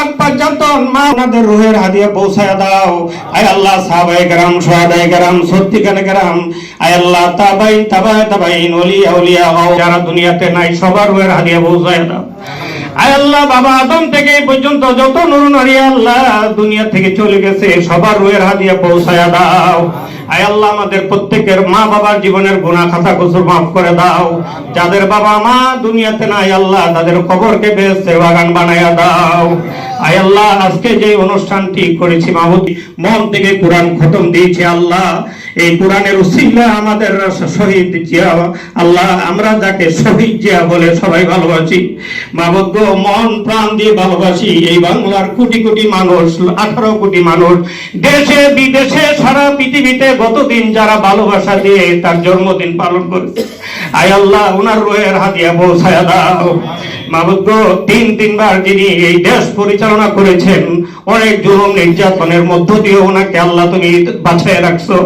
পাক পর্যন্ত ওনাদের রুহের হাদিয়া পৌঁছায় দাও। আয় আল্লাহ গ্রাম কেরাম, সোহাদায়ে কেরাম সত্যিকারে কেরাম। আয় আল্লাহ তাবাই তাবাই তাবাই ওলিয়া ওলিয়া হও যারা দুনিয়াতে নাই, সবার রুহের হাদিয়া পৌঁছায় দাও। আয় আল্লাহ, বাবা আদম থেকে পর্যন্ত যত নুর নারী আল্লাহ দুনিয়া থেকে চলে গেছে, সবার রুহের হাদিয়া পৌঁছায় দাও। আয় আল্লাহ, আমাদের প্রত্যেকের মা বাবার জীবনের গুনাহ খাতা কসুর মাফ করে দাও। যাদের বাবা মা দুনিয়াতে নাই আল্লাহ, তাদের কবরকে বেহেস্তের বাগান বানায়া দাও। আয় আল্লাহ, আজকে যে অনুষ্ঠানটি করেছি মাহমুদ, মন থেকে কোরআন খতম দিয়েছে আল্লাহ। এই কোরআনের উসিল্লা আমাদের শহীদ জিয়া, আল্লাহ আমরা যাকে শহীদ জিয়া বলে সবাই ভালোবাসি। মাবদ্য মন প্রাণ দিয়ে ভালোবাসি। এই বাংলার কোটি কোটি মানুষ, আঠারো কোটি মানুষ, দেশে, বিদেশে, সারা পৃথিবীতে গতদিন যারা ভালোবাসা দিয়ে তার জন্মদিন পালন করেছে। আয় আল্লাহ, উনার রোহের হাতিয়া পৌঁছায় দাও। মাহবুদ তিন তিনবার যিনি এই দেশ পরিচালনা করেছেন, অনেক জুলুম নির্যাতনের মধ্য দিয়ে ওনাকে আল্লাহ তুমি বাছাই রাখছো।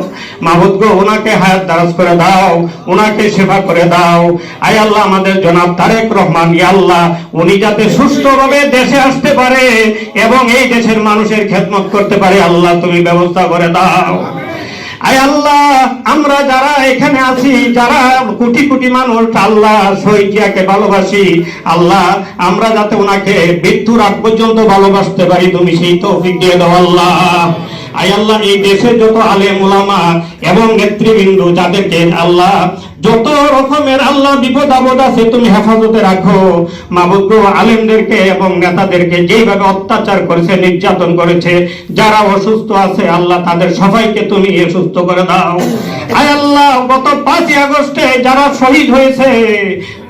মাহবুদ গো ওনাকে হায়াত দারাজ করে দাও ওনাকে সেবা করে দাও। আয় আল্লাহ, আমাদের জনাব তারেক রহমান আল্লাহ, উনি যাতে সুস্থভাবে দেশে আসতে পারে এবং এই দেশের মানুষের খেদমত করতে পারে, আল্লাহ তুমি ব্যবস্থা করে দাও। আয় আল্লাহ, আমরা যারা এখানে আছি, যারা কোটি কোটি মানুষ, আল্লাহ শহীদিয়াকে ভালোবাসি। আল্লাহ, আমরা যাতে ওনাকে মৃত্যুর আগ পর্যন্ত ভালোবাসতে পারি, তুমি সেই তৌফিক দিয়ে দাও আল্লাহ। আয় আল্লাহ, এই দেশের যত আলে মোলামা এবং নেতৃবৃন্দ, যাদেরকে আল্লাহ যত রকমের আল্লাহ বিপদ আপদ আছে, তুমি হেফাজতে রাখো। মাবুদ আলেমদেরকে এবং নেতাদেরকে যেভাবে অত্যাচার করেছে, নির্যাতন করেছে, যারা অসুস্থ আছে, আল্লাহ তাদের সবাইকে তুমি সুস্থ করে দাও। আয় আল্লাহ, গত পাঁচই আগস্টে যারা শহীদ হয়েছে,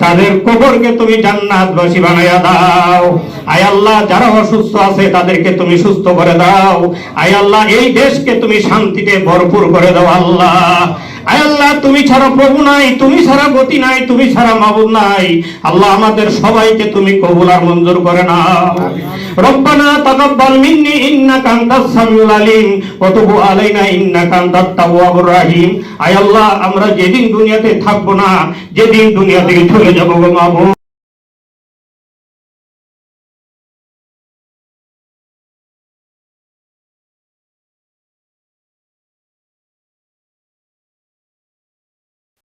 তাদের কবরকে তুমি জান্নাতবাসী বানাইয়া দাও। আয় আল্লাহ, যারা অসুস্থ আছে, তাদেরকে তুমি সুস্থ করে দাও। আয় আল্লাহ, এই দেশকে তুমি শান্তিতে ভরপুর করে দাও, আল্লাহ। আল্লাহ তুমি ছাড়া প্রভু নাই তুমি ছাড়া গতি নাই তুমি ছাড়া মাবুদ নাই। আল্লাহ আমাদের সবাইকে তুমি কবুল আর মঞ্জুর করে না রব্বানা তাকাব্বাল মিন্নি ইন্নাকা আনতাস সামিউল আলিম। ওয়া তুব আলাইনা ইন্নাকা আনতাত তাওয়াবুর রাহিম। আয় আল্লাহ আমরা যেদিন দুনিয়াতে থাকব না যেদিন দুনিয়া থেকে চলে যাব গো মাবুদ।